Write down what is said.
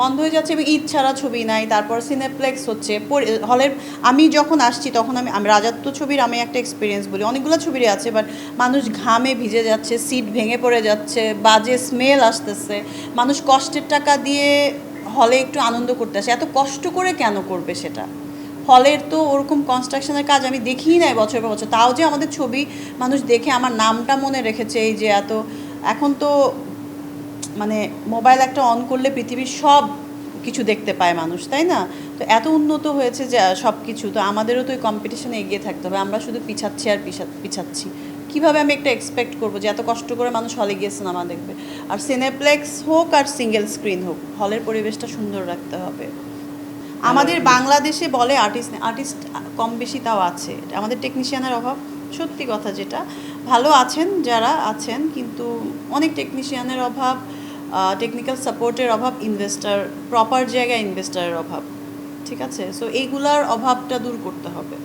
বন্ধ হয়ে যাচ্ছে এবং ঈদ ছাড়া ছবি নাই, তারপর সিনেপ্লেক্স হচ্ছে। হলের আমি যখন আসছি তখন আমি আমি রাজাত্ব ছবির আমি একটা এক্সপিরিয়েন্স বলি। অনেকগুলো ছবিরই আছে বাট মানুষ ঘামে ভিজে যাচ্ছে সিট ভেঙে পড়ে যাচ্ছে, বাজে স্মেল আসতেছে। মানুষ কষ্টের টাকা দিয়ে হলে একটু আনন্দ করতে আসে। এত কষ্ট করে কেন করবে সেটা? হলের তো ওরকম কনস্ট্রাকশনের কাজ আমি দেখিই নাই বছর পর বছর। তাও যে আমাদের ছবি, মানুষ দেখে আমার নামটা মনে রেখেছে, এই যে এত, এখন তো মানে মোবাইল একটা অন করলে পৃথিবীর সব কিছু দেখতে পায় মানুষ তাই না? তো এত উন্নত হয়েছে যে সব কিছু তো আমাদেরও তো ওই কম্পিটিশনে এগিয়ে থাকতে হবে। আমরা শুধু পিছাচ্ছি আর পিছা- পিছাচ্ছি। কীভাবে আমি একটা এক্সপেক্ট করব যে এত কষ্ট করে মানুষ হলে গিয়ে সিনেমা দেখবে? আর সিনেপ্লেক্স হোক আর সিঙ্গেল স্ক্রিন হোক হলের পরিবেশটা সুন্দর রাখতে হবে। আমাদের বাংলাদেশে বলে আর্টিস্ট আর্টিস্ট কম বেশি তাও আছে। আমাদের টেকনিশিয়ানের অভাব সত্যি কথা যেটা। ভালো আছেন যারা আছেন কিন্তু অনেক টেকনিশিয়ানের অভাব টেকনিক্যাল সাপোর্টের অভাব ইনভেস্টার প্রপার জায়গায় ইনভেস্টারের অভাব, ঠিক আছে? সো এইগুলার অভাবটা দূর করতে হবে।